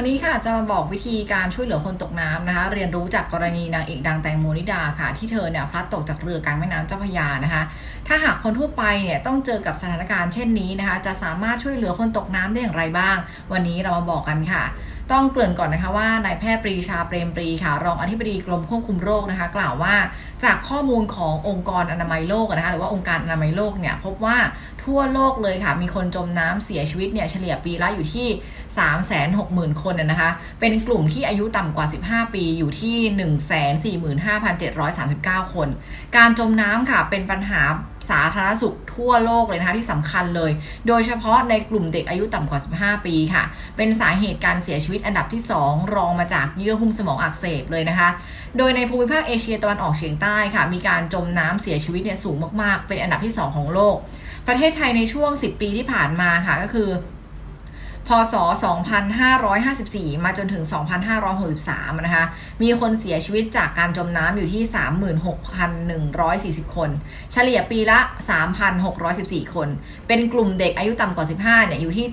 วันนี้ค่ะจะมาบอกวิธีการช่วยเหลือคนตกน้ำนะคะ เรียนรู้จากกรณีนางเอกดังแตงโมนิดาค่ะ ที่เธอเนี่ยพลัดตกจากเรือกลางแม่น้ำเจ้าพยานะคะ ถ้าหากคนทั่วไปเนี่ยต้องเจอกับสถานการณ์เช่นนี้นะคะ จะสามารถช่วยเหลือคนตกน้ำได้อย่างไรบ้าง วันนี้เรามาบอกกันค่ะ ต้องเกริ่นก่อนนะคะว่านายแพทย์ปรีชาเปรมปรีค่ะ รองอธิบดีกรมควบคุมโรคนะคะ กล่าวว่าจากข้อมูลขององค์กรอนามัยโลกนะคะหรือว่าองค์การอนามัยโลกเนี่ยพบว่าทั่วโลกเลยค่ะ มีคนจมน้ำเสียชีวิตเนี่ยเฉลี่ยปีละอยู่ที่ 360,000 คนนะนะคะ เป็นกลุ่มที่อายุต่ำกว่า 15 ปีอยู่ที่ 145,739 คน การจมน้ำค่ะเป็นปัญหา สาธารณสุขทั่วโลกเลยนะคะที่สำคัญเลย โดยเฉพาะในกลุ่มเด็กอายุต่ำกว่า 15 ปีค่ะ เป็นสาเหตุการเสียชีวิตอันดับที่ 2 รองมาจากเยื่อหุ้มสมองอักเสบเลยนะคะ โดยในภูมิภาคเอเชียตะวันออกเฉียงใต้ค่ะ มีการจมน้ำเสียชีวิตเนี่ยสูงมากๆ เป็นอันดับที่ 2 ของโลก ประเทศไทยในช่วง 10 ปีที่ผ่านมาค่ะก็คือ พศ 2554 มาจนถึง 2563 นะคะ มีคนเสียชีวิตจากการจมน้ำอยู่ที่ 36,140 คน เฉลี่ยปีละ 3,614 คน เป็นกลุ่มเด็กอายุต่ำกว่า 15 เนี่ย อยู่ที่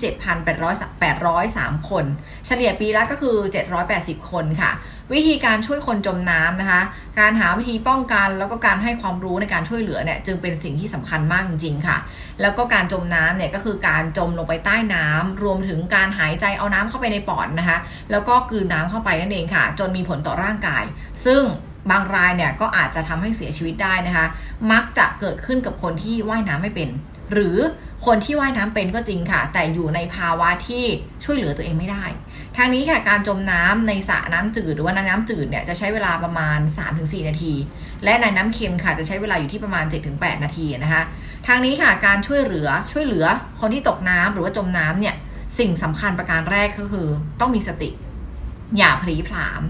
7,803 คน เฉลี่ยปีละก็คือ 780 คนค่ะ วิธีการช่วยคนจมน้ำนะคะ การหาวิธีป้องกันแล้วก็การให้ความรู้ในการช่วยเหลือเนี่ยจึงเป็นสิ่งที่สำคัญมากจริงๆค่ะ แล้วก็การจมน้ำเนี่ยก็คือการจมลงไปใต้น้ำรวมถึงการหายใจเอาน้ำเข้าไปในปอดนะคะ แล้วก็กืนน้ำเข้าไปนั่นเองค่ะ จนมีผลต่อร่างกาย ซึ่งบางรายเนี่ยก็อาจจะทำให้เสียชีวิตได้นะคะ มักจะเกิดขึ้นกับคนที่ว่ายน้ำไม่เป็น หรือคนที่ว่ายน้ำเป็นก็จริงค่ะ แต่อยู่ในภาวะที่ช่วยเหลือตัวเองไม่ได้ ทางนี้ค่ะการจมน้ำในสระน้ำจืดหรือว่าน้ำจืดเนี่ยจะใช้เวลาประมาณ 3-4 นาที และในน้ำเค็มค่ะจะใช้เวลาอยู่ที่ประมาณ 7-8 นาทีนะคะ ทางนี้ค่ะการช่วยเหลือช่วยเหลือคนที่ตกน้ำหรือว่าจมน้ำเนี่ย สิ่งสำคัญประการแรกก็คือ ต้องมีสติ อย่าพลีผลาม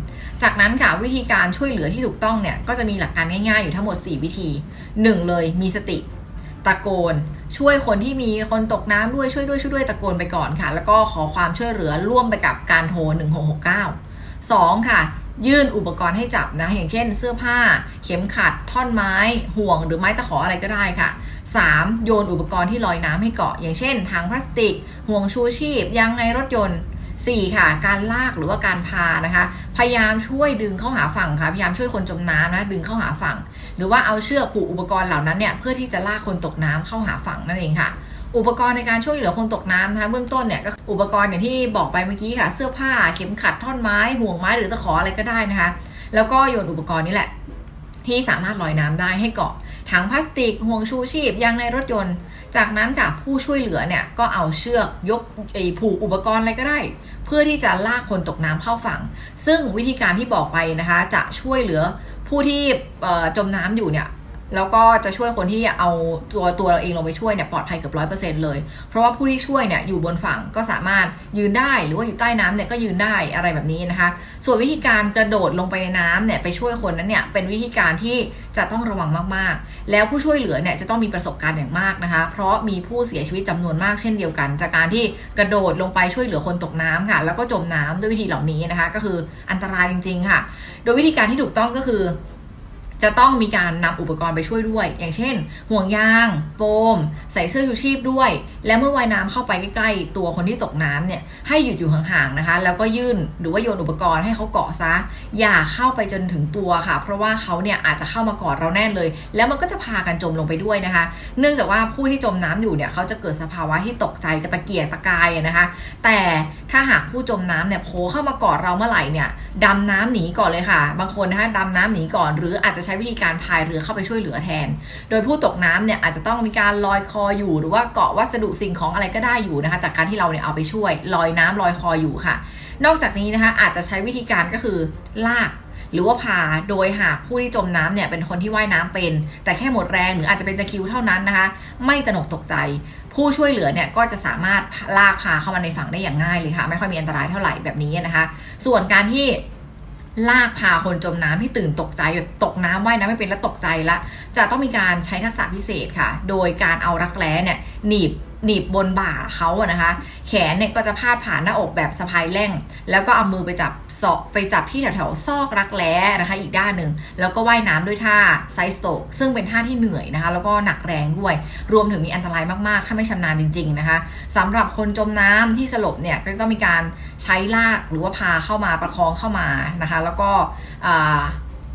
จากนั้นค่ะวิธีการช่วยเหลือที่ถูกต้องเนี่ยก็จะมีหลักการง่ายๆอยู่ทั้งหมด 4 วิธี 1 เลยมีสติตะโกนช่วยคนที่มีคนตกน้ำด้วยช่วยด้วยช่วยด้วยตะโกนไปก่อนค่ะ แล้วก็ขอความช่วยเหลือร่วมไปกับการโทร 1669 2 ค่ะ ยื่นอุปกรณ์ให้จับนะ อย่างเช่นเสื้อผ้า เข็มขัด ท่อนไม้ ห่วงหรือไม้ตะขออะไรก็ได้ค่ะ 3. โยนอุปกรณ์ที่ลอยน้ำให้เกาะ อย่างเช่นถังพลาสติก ห่วงชูชีพยางในรถยนต์ 4. ค่ะ การลากหรือว่าการพานะคะ พยายามช่วยดึงเข้าหาฝั่งค่ะ พยายามช่วยคนจมน้ำนะ ดึงเข้าหาฝั่ง หรือว่าเอาเชือกผูกอุปกรณ์เหล่านั้นเนี่ย เพื่อที่จะลากคนตกน้ำเข้าหาฝั่งนั่นเองค่ะ อุปกรณ์ในการช่วยเหลือคนตกน้ำนะคะเบื้องต้นเนี่ยก็อุปกรณ์อย่างที่บอกไปเมื่อกี้ค่ะ เสื้อผ้า เข็มขัด ท่อนไม้ ห่วงไม้ หรือตะขออะไรก็ได้นะคะ แล้วก็โยนอุปกรณ์นี้แหละ ที่สามารถลอยน้ำได้ให้เกาะถังพลาสติกห่วงชูชีพยางในรถยนต์ จากนั้นค่ะผู้ช่วยเหลือเนี่ยก็เอาเชือกยกไอ้ผูกอุปกรณ์อะไรก็ได้ เพื่อที่จะลากคนตกน้ำเข้าฝั่ง ซึ่งวิธีการที่บอกไปนะคะ จะช่วยเหลือผู้ที่จมน้ำอยู่เนี่ย แล้วก็จะช่วยคนที่เอาตัวตัวเราเองลงไปช่วยเนี่ยปลอดภัยเกือบร้อยเปอร์เซ็นต์เลย เพราะว่าผู้ที่ช่วยเนี่ยอยู่บนฝั่งก็สามารถยืนได้หรือว่าอยู่ใต้น้ำเนี่ยก็ยืนได้อะไรแบบนี้นะคะ ส่วนวิธีการกระโดดลงไปในน้ำเนี่ยไปช่วยคนนั้นเนี่ยเป็นวิธีการที่จะต้องระวังมากๆ แล้วผู้ช่วยเหลือเนี่ยจะต้องมีประสบการณ์อย่างมากนะคะ เพราะมีผู้เสียชีวิตจำนวนมากเช่นเดียวกัน จากการที่กระโดดลงไปช่วยเหลือคนตกน้ำค่ะ แล้วก็จมน้ำด้วยวิธีเหล่านี้นะคะ ก็คืออันตรายจริง ๆ ค่ะ โดยวิธีการที่ถูกต้องก็คือ จะต้องมีการนำอุปกรณ์ไปช่วยด้วย อย่างเช่น ห่วงยาง โฟม ใส่เสื้อชูชีพด้วย และเมื่อว่ายน้ำเข้าไปใกล้ๆตัวคนที่ตกน้ำเนี่ยให้หยุดอยู่ห่างๆนะคะ แล้วก็ยื่นหรือว่าโยนอุปกรณ์ให้เขาเกาะซะ อย่าเข้าไปจนถึงตัวค่ะ เพราะว่าเขาเนี่ยอาจจะเข้ามากอดเราแน่นเลย แล้วมันก็จะพากันจมลงไปด้วยนะคะ เนื่องจากว่าผู้ที่จมน้ำอยู่เนี่ยเขาจะเกิดสภาวะที่ตกใจกระตะเกียกตะกายนะคะ แต่ถ้าหากผู้จมน้ำเนี่ยโผล่เข้ามากอดเราเมื่อไหร่เนี่ยดำน้ำหนีก่อนเลยค่ะ บางคนนะคะดำน้ำหนีก่อนหรืออาจจะใช้วิธีการพายเรือเข้าไปช่วยเหลือแทน โดยผู้ตกน้ำเนี่ยอาจจะต้องมีการลอยคออยู่ หรือว่าเกาะวัสดุสิ่งของอะไรก็ได้อยู่นะคะ จากการที่เราเนี่ยเอาไปช่วยลอยน้ำลอยคออยู่ค่ะ นอกจากนี้นะคะอาจจะใช้วิธีการก็คือลากหรือว่าพาโดยหากผู้ที่จมน้ำเนี่ยเป็นคนที่ว่ายน้ำเป็น แต่แค่หมดแรงหรืออาจจะเป็นตะคิวเท่านั้นนะคะ ไม่ตนกตกใจ ผู้ช่วยเหลือเนี่ยก็จะสามารถลากพาเข้ามาในฝั่งได้อย่างง่ายเลยค่ะ ไม่ค่อยมีอันตรายเท่าไหร่แบบนี้นะคะ ส่วนการที่ ลากพาคนจมน้ำให้ตื่นตกใจแบบตกน้ำว่ายน้ำไม่เป็นแล้วตกใจละ จะต้องมีการใช้ทักษะพิเศษค่ะ โดยการเอารักแร้เนี่ยหนีบ หนีบบนบ่าเขาอะนะคะ แขนเนี่ยก็จะพาดผ่านหน้าอกแบบสะพายแร่ง แล้วก็เอามือไปจับศอกไปจับที่แถวๆซอกรักแร้นะคะ อีกด้านหนึ่ง แล้วก็ว่ายน้ำด้วยท่าไซส์โตกซึ่งเป็นท่าที่เหนื่อยนะคะ แล้วก็หนักแรงด้วย รวมถึงมีอันตรายมากๆ ถ้าไม่ชำนาญจริง ๆนะคะสำหรับคนจมน้ำที่สลบเนี่ยก็ต้องมีการใช้ลากหรือว่าพาเข้ามาประคองเข้ามานะคะ แล้วก็อ่า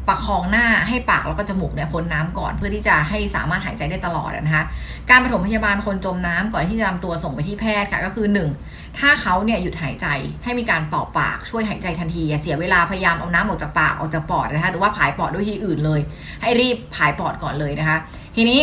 ประคองหน้าให้ปากแล้วก็จมูกเนี่ยพ้นน้ำก่อน เพื่อที่จะให้สามารถหายใจได้ตลอดนะคะการปฐมพยาบาลคนจมน้ำก่อนที่จะนำตัวส่งไปที่แพทย์ค่ะก็คือ 1. ถ้าเขาเนี่ยหยุดหายใจให้มีการเป่าปากช่วยหายใจทันทีอย่าเสียเวลาพยายามเอาน้ำออกจากปากออกจากปอดนะคะหรือว่าผายปอดด้วยที่อื่นเลย ให้รีบผายปอดก่อนเลยนะคะ ทีนี้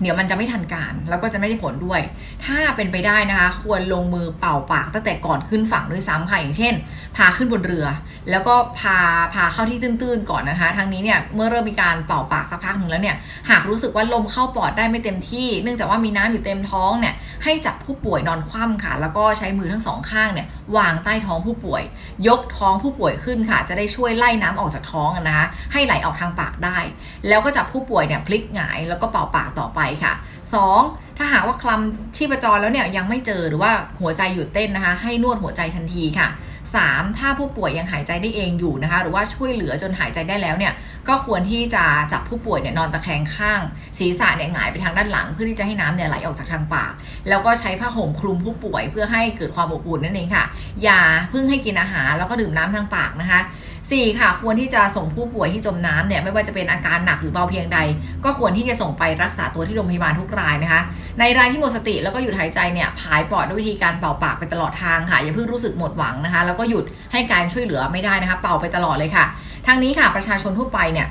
เดี๋ยวมันจะไม่ทันการแล้วก็จะไม่ได้ผลด้วย ถ้าเป็นไปได้นะคะ ควรลงมือเป่าปากตั้งแต่ก่อนขึ้นฝั่งด้วยซ้ำค่ะอย่างเช่น พาขึ้นบนเรือ แล้วก็พาพาเข้าที่ตื้นๆก่อนนะคะทางนี้เนี่ยเมื่อเริ่มมีการเป่าปากสักพักหนึ่งแล้วเนี่ยหากรู้สึกว่าลมเข้าปอดได้ไม่เต็มที่ เนื่องจากว่ามีน้ำอยู่เต็มท้องเนี่ยให้จับผู้ป่วยนอนคว่ำค่ะ แล้วก็ใช้มือทั้งสองข้างเนี่ยวางใต้ท้องผู้ป่วย ยกท้องผู้ป่วยขึ้นค่ะ จะได้ช่วยไล่น้ำออกจากท้องนะคะให้ไหลออกทางปากได้ แล้วก็จับผู้ป่วยเนี่ยพลิกหงายแล้วก็เป่าปากต่อไปค่ะ 2. ถ้าหากว่าคลำชีพจรแล้วเนี่ยยังไม่เจอหรือว่าหัวใจหยุดเต้นนะคะ ให้นวดหัวใจทันทีค่ะ 3. ถ้าผู้ป่วยยังหายใจได้เองอยู่นะคะ หรือว่าช่วยเหลือจนหายใจได้แล้วเนี่ย ก็ควรที่จะจับผู้ป่วยเนี่ยนอนตะแคงข้าง ศีรษะเนี่ยหงายไปทางด้านหลัง เพื่อที่จะให้น้ำเนี่ยไหลออกจากทางปาก แล้วก็ใช้ผ้าห่มคลุมผู้ป่วยเพื่อให้เกิดความอบอุ่นนั่นเองค่ะ อย่าเพิ่งให้กินอาหารแล้วก็ดื่มน้ำทางปากนะคะ 4. ค่ะ ควรที่จะส่งผู้ป่วยที่จมน้ำเนี่ยไม่ว่าจะเป็นอาการหนักหรือเบาเพียงใด ก็ควรที่จะส่งไปรักษาตัวที่โรงพยาบาลทุกรายนะคะ ในรายที่หมดสติแล้วก็หยุดหายใจเนี่ยผายปอดด้วยวิธีการเป่าปากไปตลอดทางค่ะอย่าเพิ่งรู้สึกหมดหวังนะคะ แล้วก็หยุดให้การช่วยเหลือไม่ได้นะคะ เป่าไปตลอดเลยค่ะทางนี้ค่ะประชาชนทั่วไปเนี่ย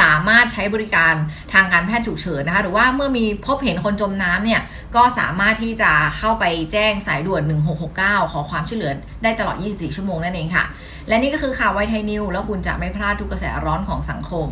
สามารถใช้บริการทางการแพทย์ฉุกเฉินนะคะหรือว่าเมื่อมีพบเห็นคนจมน้ำเนี่ยก็สามารถที่จะเข้าไปแจ้งสายด่วน 1669 ขอความช่วยเหลือได้ตลอด 24 ชั่วโมงนั่นเองค่ะ และนี่ก็คือข่าวไวไทยนิวแล้วคุณจะไม่พลาดทุกกระแสร้อนของสังคม